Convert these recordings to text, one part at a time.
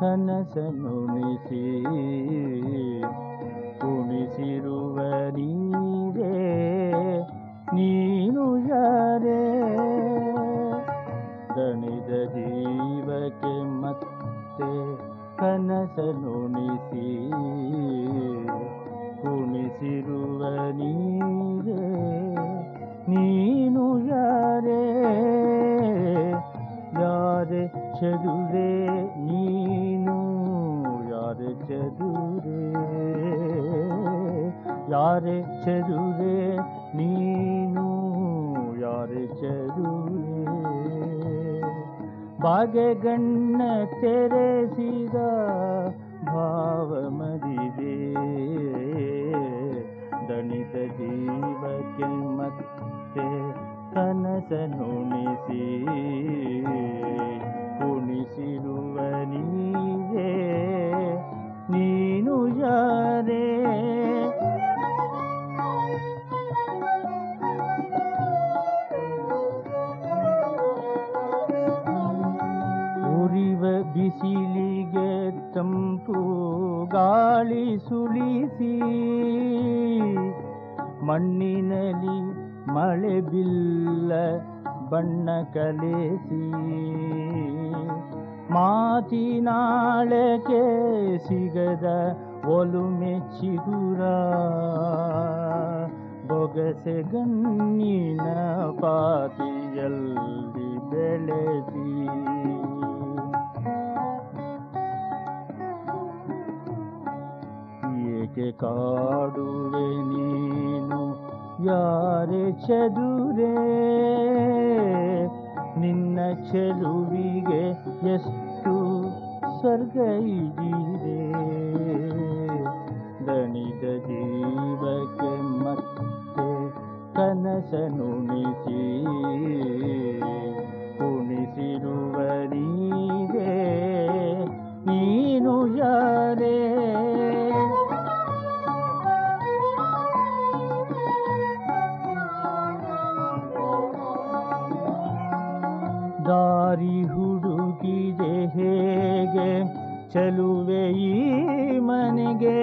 ಕನಸನುಣಿಸಿ ಕುಣಿಸಿರುವ ನೀರೇ ನೀನು ಯಾರೇ? ದಣಿದ ಜೀವಕ್ಕೆ ಮತ್ತೆ ಕನಸನುಣಿಸಿ ಕುಣಿಸಿರುವ ನೀರೇ ನೀನು ಯಾರೇ? ಯಾರೆ? ಚದುರೆ ಯಾರೆ ಚರುವೆ ನೀನು ಯಾರೆ ಚದುರೆ ಬಾಗೆಗಣ್ಣ ತೆರೆಸಿದ ಭಾವ ಮರಿದೆ ದಣಿತ ಜೀವಕ್ಕೆ ಮತ್ತೆ ಕನಸನುಣಿಸಿ. ಕುಣಿಸಿರುವ ನೀರೇ ನೀನು ಯಾರೇ ಬಿಸಿಲಿಗೆ ತಂಪು ಗಾಳಿ ಸುಳಿಸಿ, ಮಣ್ಣಿನಲ್ಲಿ ಮಳೆ ಬಿಲ್ಲ ಬಣ್ಣ ಕಲೆಸಿ, ಮಾತಿನಾಳಕ್ಕೆ ಸಿಗದ ಒಲುಮೆ ಚಿಗುರ ಬೊಗಸೆ ಗಣ್ಣಿನ ಪಾತಿಯಲ್ಲಿ ಬೆಳೆಸಿ. ಏಕೆ ಕಾಡುವೆ ನೀನು ಯಾರೆ ಚದುರೆ? ನಿನ್ನ ಚೆಲುವಿಗೆ ಎಷ್ಟು ಸ್ವರ್ಗ ಇದೀರೆ ದಣಿದ ಜೀವಕ್ಕೆ ಮತ್ತೆ ಕನಸನುಣಿಸಿ. ದಾರಿ ಹುಡುಕಿದೆ ಹೇಗೆ? ಚಲುವೆ ಈ ಮನೆಗೆ.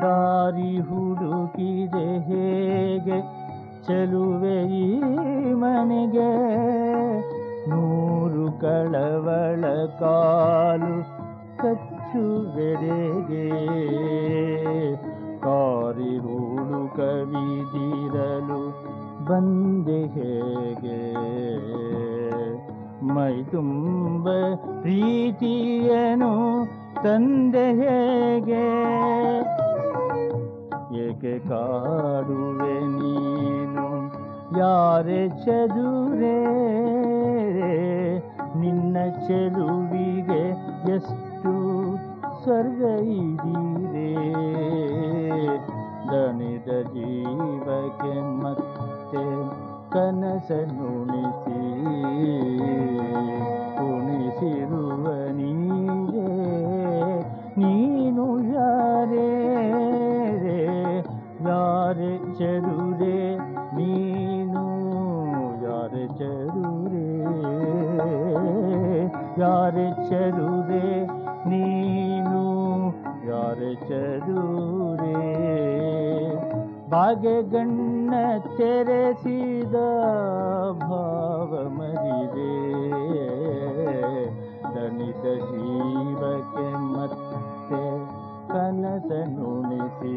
ದಾರಿ ಹುಡುಕಿದೆ ಹೇಗೆ? ಚಲುವೆ ಈ ಮನೆಗೆ. ನೂರು ಕಳವಳ ಕಾಲು ಕಚ್ಚುವೆಡೆಗೆ ಕಾರಿರುಳು ಕವಿದಿರಲು ಬಂದೆ ಹೇಗೆ? ಮೈ ತುಂಬ ಪ್ರೀತಿಯನು ತಂದೆ ಹೇಗೆ? ಏಕೆ ಕಾಡುವೆ ನೀನು? ಯಾರೆ ಚದುರೆ? ನಿನ್ನ ಚೆಲುವಿಗೆ ಎಷ್ಟು ಸ್ವರ್ಗ ಇದಿದೆ ದಣಿದ ಜೀವಕ್ಕೆ ಮತ್ತೆ ಕನಸನುಣಿಸಿ ಕುಣಿಸಿರುವ ನೀರೇ ನೀನು ಯಾರೇ ಯಾರೆ ಚದುರೆ ನೀನು ಯಾರೆ ಚದುರೆ ಯಾರೆ ಚದುರೆ ನೀನು ಯಾರೆ ಚದುರೆ ಬಾಗೆಗಣ್ಣ ತೆರೆಸಿದ ಭಾವ ಮರಿದೆ. ದಣಿದ ಜೀವಕ್ಕೆ ಮತ್ತೆ ಕನಸನುಣಿಸಿ